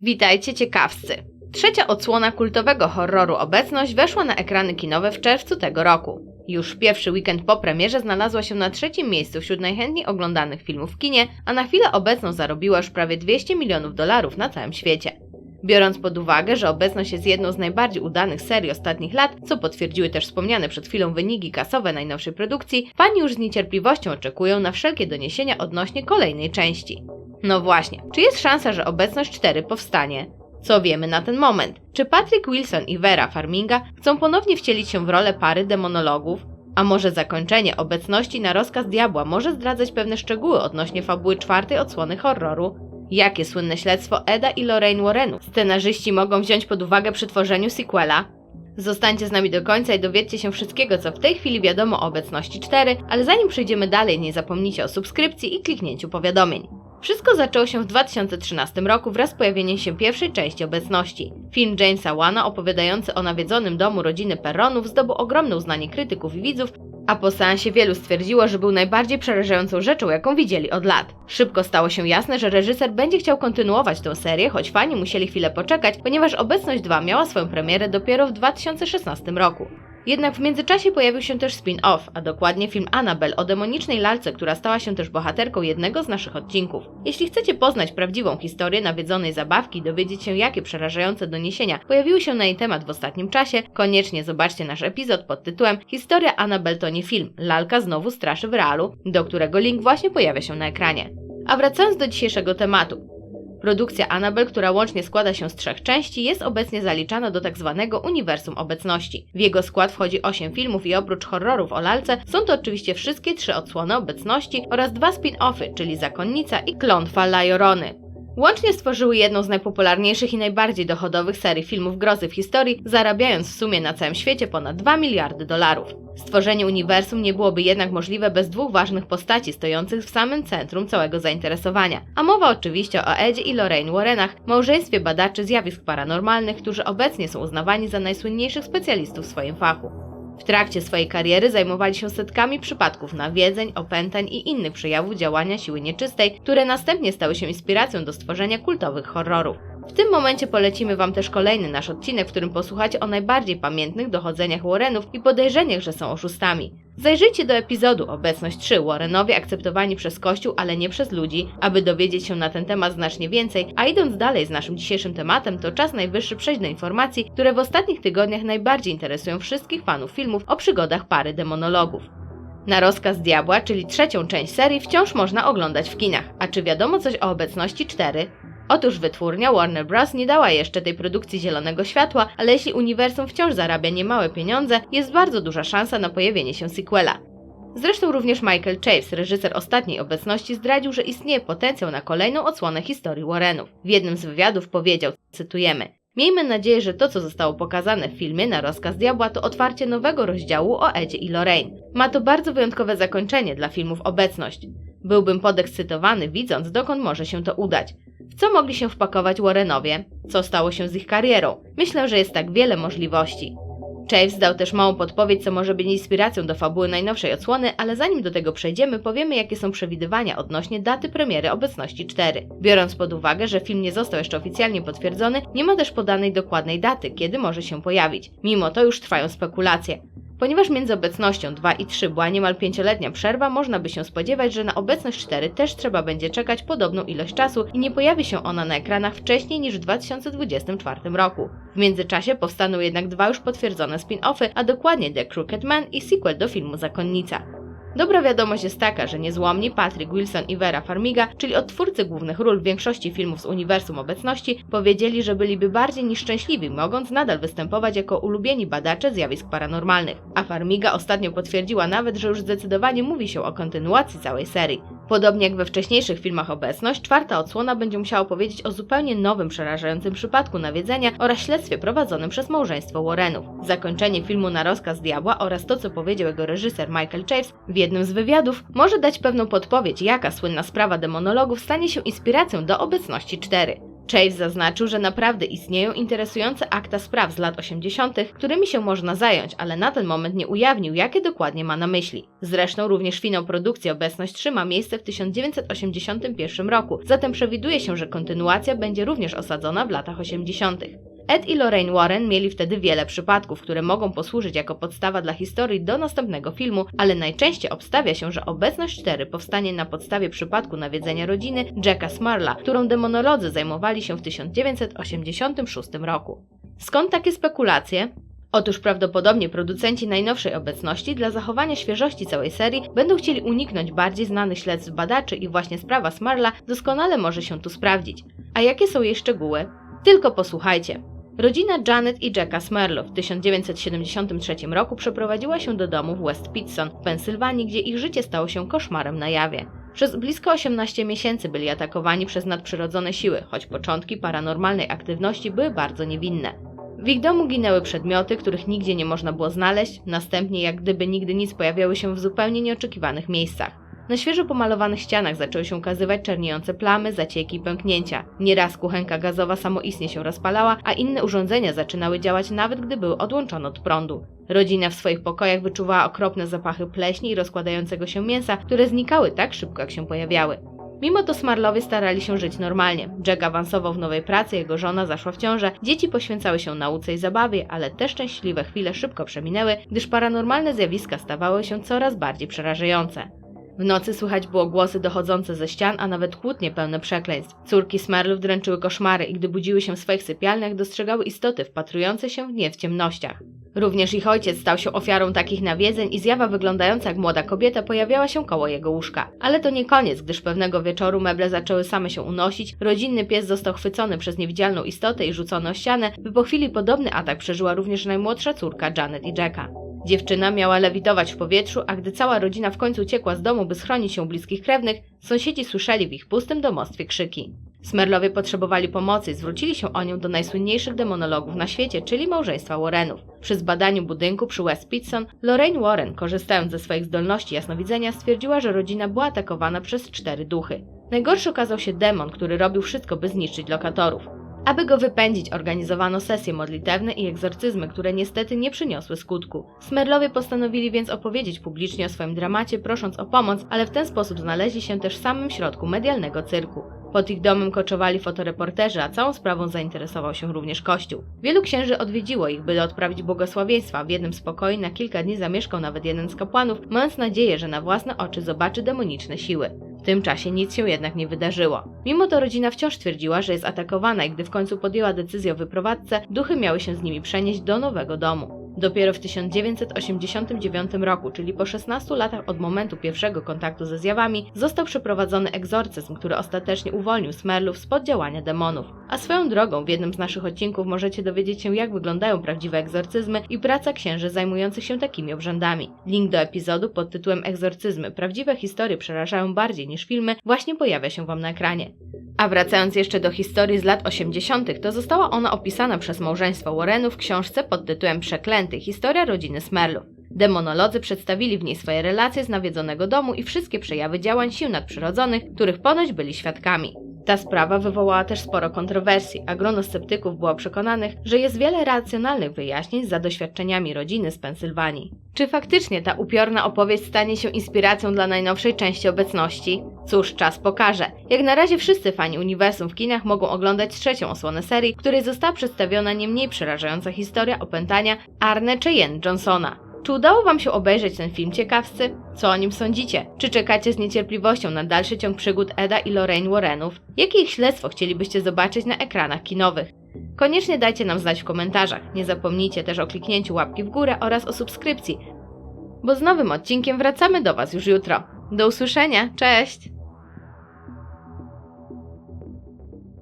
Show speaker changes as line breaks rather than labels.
Witajcie ciekawscy! Trzecia odsłona kultowego horroru Obecność weszła na ekrany kinowe w czerwcu tego roku. Już pierwszy weekend po premierze znalazła się na trzecim miejscu wśród najchętniej oglądanych filmów w kinie, a na chwilę obecną zarobiła już prawie 200 milionów dolarów na całym świecie. Biorąc pod uwagę, że Obecność jest jedną z najbardziej udanych serii ostatnich lat, co potwierdziły też wspomniane przed chwilą wyniki kasowe najnowszej produkcji, fani już z niecierpliwością oczekują na wszelkie doniesienia odnośnie kolejnej części. No właśnie, czy jest szansa, że Obecność 4 powstanie? Co wiemy na ten moment? Czy Patrick Wilson i Vera Farminga chcą ponownie wcielić się w rolę pary demonologów? A może zakończenie obecności na rozkaz diabła może zdradzać pewne szczegóły odnośnie fabuły czwartej odsłony horroru? Jakie słynne śledztwo Eda i Lorraine Warrenów scenarzyści mogą wziąć pod uwagę przy tworzeniu sequela? Zostańcie z nami do końca i dowiedzcie się wszystkiego, co w tej chwili wiadomo o obecności 4, ale zanim przejdziemy dalej, nie zapomnijcie o subskrypcji i kliknięciu powiadomień. Wszystko zaczęło się w 2013 roku wraz z pojawieniem się pierwszej części obecności. Film Jamesa Wana opowiadający o nawiedzonym domu rodziny Perronów zdobył ogromne uznanie krytyków i widzów, a po seansie wielu stwierdziło, że był najbardziej przerażającą rzeczą, jaką widzieli od lat. Szybko stało się jasne, że reżyser będzie chciał kontynuować tę serię, choć fani musieli chwilę poczekać, ponieważ Obecność 2 miała swoją premierę dopiero w 2016 roku. Jednak w międzyczasie pojawił się też spin-off, a dokładnie film Annabelle o demonicznej lalce, która stała się też bohaterką jednego z naszych odcinków. Jeśli chcecie poznać prawdziwą historię nawiedzonej zabawki i dowiedzieć się, jakie przerażające doniesienia pojawiły się na jej temat w ostatnim czasie, koniecznie zobaczcie nasz epizod pod tytułem Historia Annabelle to nie film, lalka znowu straszy w realu, do którego link właśnie pojawia się na ekranie. A wracając do dzisiejszego tematu. Produkcja Annabelle, która łącznie składa się z trzech części, jest obecnie zaliczana do tzw. uniwersum obecności. W jego skład wchodzi 8 filmów i oprócz horrorów o lalce są to oczywiście wszystkie trzy odsłony obecności oraz dwa spin-offy, czyli Zakonnica i Klątwa La Llorony. Łącznie stworzyły jedną z najpopularniejszych i najbardziej dochodowych serii filmów grozy w historii, zarabiając w sumie na całym świecie ponad 2 miliardy dolarów. Stworzenie uniwersum nie byłoby jednak możliwe bez dwóch ważnych postaci stojących w samym centrum całego zainteresowania. A mowa oczywiście o Edzie i Lorraine Warrenach, małżeństwie badaczy zjawisk paranormalnych, którzy obecnie są uznawani za najsłynniejszych specjalistów w swoim fachu. W trakcie swojej kariery zajmowali się setkami przypadków nawiedzeń, opętań i innych przejawów działania siły nieczystej, które następnie stały się inspiracją do stworzenia kultowych horrorów. W tym momencie polecimy Wam też kolejny nasz odcinek, w którym posłuchacie o najbardziej pamiętnych dochodzeniach Warrenów i podejrzeniach, że są oszustami. Zajrzyjcie do epizodu Obecność 3 Warrenowie akceptowani przez Kościół, ale nie przez ludzi, aby dowiedzieć się na ten temat znacznie więcej, a idąc dalej z naszym dzisiejszym tematem, to czas najwyższy przejść do informacji, które w ostatnich tygodniach najbardziej interesują wszystkich fanów filmów o przygodach pary demonologów. Na rozkaz diabła, czyli trzecią część serii, wciąż można oglądać w kinach. A czy wiadomo coś o obecności 4? Otóż wytwórnia Warner Bros. nie dała jeszcze tej produkcji zielonego światła, ale jeśli uniwersum wciąż zarabia niemałe pieniądze, jest bardzo duża szansa na pojawienie się sequela. Zresztą również Michael Chaves, reżyser ostatniej obecności, zdradził, że istnieje potencjał na kolejną odsłonę historii Warrenów. W jednym z wywiadów powiedział, cytujemy, Miejmy nadzieję, że to, co zostało pokazane w filmie na rozkaz diabła, to otwarcie nowego rozdziału o Edzie i Lorraine. Ma to bardzo wyjątkowe zakończenie dla filmów Obecność. Byłbym podekscytowany, widząc, dokąd może się to udać. W co mogli się wpakować Warrenowie? Co stało się z ich karierą? Myślę, że jest tak wiele możliwości. Chaves dał też małą podpowiedź, co może być inspiracją do fabuły najnowszej odsłony, ale zanim do tego przejdziemy, powiemy, jakie są przewidywania odnośnie daty premiery Obecności 4. Biorąc pod uwagę, że film nie został jeszcze oficjalnie potwierdzony, nie ma też podanej dokładnej daty, kiedy może się pojawić. Mimo to już trwają spekulacje. Ponieważ między obecnością 2 i 3 była niemal pięcioletnia przerwa, można by się spodziewać, że na obecność 4 też trzeba będzie czekać podobną ilość czasu i nie pojawi się ona na ekranach wcześniej niż w 2024 roku. W międzyczasie powstaną jednak dwa już potwierdzone spin-offy, a dokładnie The Crooked Man i sequel do filmu Zakonnica. Dobra wiadomość jest taka, że niezłomni Patrick Wilson i Vera Farmiga, czyli odtwórcy głównych ról w większości filmów z uniwersum obecności, powiedzieli, że byliby bardziej niż szczęśliwi, mogąc nadal występować jako ulubieni badacze zjawisk paranormalnych. A Farmiga ostatnio potwierdziła nawet, że już zdecydowanie mówi się o kontynuacji całej serii. Podobnie jak we wcześniejszych filmach Obecność, czwarta odsłona będzie musiała powiedzieć o zupełnie nowym, przerażającym przypadku nawiedzenia oraz śledztwie prowadzonym przez małżeństwo Warrenów. Zakończenie filmu na rozkaz diabła oraz to, co powiedział jego reżyser Michael Chaves w jednym z wywiadów, może dać pewną podpowiedź, jaka słynna sprawa demonologów stanie się inspiracją do Obecności 4. Chase zaznaczył, że naprawdę istnieją interesujące akta spraw z lat 80., którymi się można zająć, ale na ten moment nie ujawnił, jakie dokładnie ma na myśli. Zresztą również finał produkcji Obecność trzyma miejsce w 1981 roku, zatem przewiduje się, że kontynuacja będzie również osadzona w latach 80. Ed i Lorraine Warren mieli wtedy wiele przypadków, które mogą posłużyć jako podstawa dla historii do następnego filmu, ale najczęściej obstawia się, że Obecność 4 powstanie na podstawie przypadku nawiedzenia rodziny Jacka Smarla, którą demonolodzy zajmowali się w 1986 roku. Skąd takie spekulacje? Otóż prawdopodobnie producenci najnowszej obecności dla zachowania świeżości całej serii będą chcieli uniknąć bardziej znanych śledztw badaczy i właśnie sprawa Smarla doskonale może się tu sprawdzić. A jakie są jej szczegóły? Tylko posłuchajcie. Rodzina Janet i Jacka Smerlo w 1973 roku przeprowadziła się do domu w West Pitson w Pensylwanii, gdzie ich życie stało się koszmarem na jawie. Przez blisko 18 miesięcy byli atakowani przez nadprzyrodzone siły, choć początki paranormalnej aktywności były bardzo niewinne. W ich domu ginęły przedmioty, których nigdzie nie można było znaleźć, następnie jak gdyby nigdy nic pojawiały się w zupełnie nieoczekiwanych miejscach. Na świeżo pomalowanych ścianach zaczęły się ukazywać czerniejące plamy, zacieki i pęknięcia. Nieraz kuchenka gazowa samoistnie się rozpalała, a inne urządzenia zaczynały działać nawet gdy były odłączone od prądu. Rodzina w swoich pokojach wyczuwała okropne zapachy pleśni i rozkładającego się mięsa, które znikały tak szybko jak się pojawiały. Mimo to Smarlowie starali się żyć normalnie. Jack awansował w nowej pracy, jego żona zaszła w ciążę, dzieci poświęcały się nauce i zabawie, ale te szczęśliwe chwile szybko przeminęły, gdyż paranormalne zjawiska stawały się coraz bardziej przerażające. W nocy słychać było głosy dochodzące ze ścian, a nawet kłótnie pełne przekleństw. Córki Smerlów dręczyły koszmary i gdy budziły się w swoich sypialniach, dostrzegały istoty wpatrujące się w nie w ciemnościach. Również ich ojciec stał się ofiarą takich nawiedzeń i zjawa wyglądająca jak młoda kobieta pojawiała się koło jego łóżka. Ale to nie koniec, gdyż pewnego wieczoru meble zaczęły same się unosić, rodzinny pies został chwycony przez niewidzialną istotę i rzucony o ścianę, by po chwili podobny atak przeżyła również najmłodsza córka Janet i Jacka. Dziewczyna miała lewitować w powietrzu, a gdy cała rodzina w końcu uciekła z domu, by schronić się u bliskich krewnych, sąsiedzi słyszeli w ich pustym domostwie krzyki. Smerlowie potrzebowali pomocy i zwrócili się o nią do najsłynniejszych demonologów na świecie, czyli małżeństwa Warrenów. Przy zbadaniu budynku przy West Pitson, Lorraine Warren, korzystając ze swoich zdolności jasnowidzenia, stwierdziła, że rodzina była atakowana przez cztery duchy. Najgorszy okazał się demon, który robił wszystko, by zniszczyć lokatorów. Aby go wypędzić, organizowano sesje modlitewne i egzorcyzmy, które niestety nie przyniosły skutku. Smerlowie postanowili więc opowiedzieć publicznie o swoim dramacie, prosząc o pomoc, ale w ten sposób znaleźli się też w samym środku medialnego cyrku. Pod ich domem koczowali fotoreporterzy, a całą sprawą zainteresował się również Kościół. Wielu księży odwiedziło ich, by odprawić błogosławieństwa. W jednym z pokoi na kilka dni zamieszkał nawet jeden z kapłanów, mając nadzieję, że na własne oczy zobaczy demoniczne siły. Tym czasie nic się jednak nie wydarzyło. Mimo to rodzina wciąż twierdziła, że jest atakowana i gdy w końcu podjęła decyzję o wyprowadzce, duchy miały się z nimi przenieść do nowego domu. Dopiero w 1989 roku, czyli po 16 latach od momentu pierwszego kontaktu ze zjawami, został przeprowadzony egzorcyzm, który ostatecznie uwolnił Smerlów spod działania demonów. A swoją drogą w jednym z naszych odcinków możecie dowiedzieć się, jak wyglądają prawdziwe egzorcyzmy i praca księży zajmujących się takimi obrzędami. Link do epizodu pod tytułem Egzorcyzmy. Prawdziwe historie przerażają bardziej niż filmy właśnie pojawia się Wam na ekranie. A wracając jeszcze do historii z lat 80., to została ona opisana przez małżeństwo Warrenów w książce pod tytułem Przeklęty Historia rodziny Smerlów. Demonolodzy przedstawili w niej swoje relacje z nawiedzonego domu i wszystkie przejawy działań sił nadprzyrodzonych, których ponoć byli świadkami. Ta sprawa wywołała też sporo kontrowersji, a grono sceptyków było przekonanych, że jest wiele racjonalnych wyjaśnień za doświadczeniami rodziny z Pensylwanii. Czy faktycznie ta upiorna opowieść stanie się inspiracją dla najnowszej części obecności? Cóż, czas pokaże. Jak na razie wszyscy fani uniwersum w kinach mogą oglądać trzecią osłonę serii, której została przedstawiona nie mniej przerażająca historia opętania Arne Cheyenne Johnsona. Czy udało Wam się obejrzeć ten film ciekawscy? Co o nim sądzicie? Czy czekacie z niecierpliwością na dalszy ciąg przygód Eda i Lorraine Warrenów? Jakie ich śledztwo chcielibyście zobaczyć na ekranach kinowych? Koniecznie dajcie nam znać w komentarzach. Nie zapomnijcie też o kliknięciu łapki w górę oraz o subskrypcji, bo z nowym odcinkiem wracamy do Was już jutro. Do usłyszenia, cześć!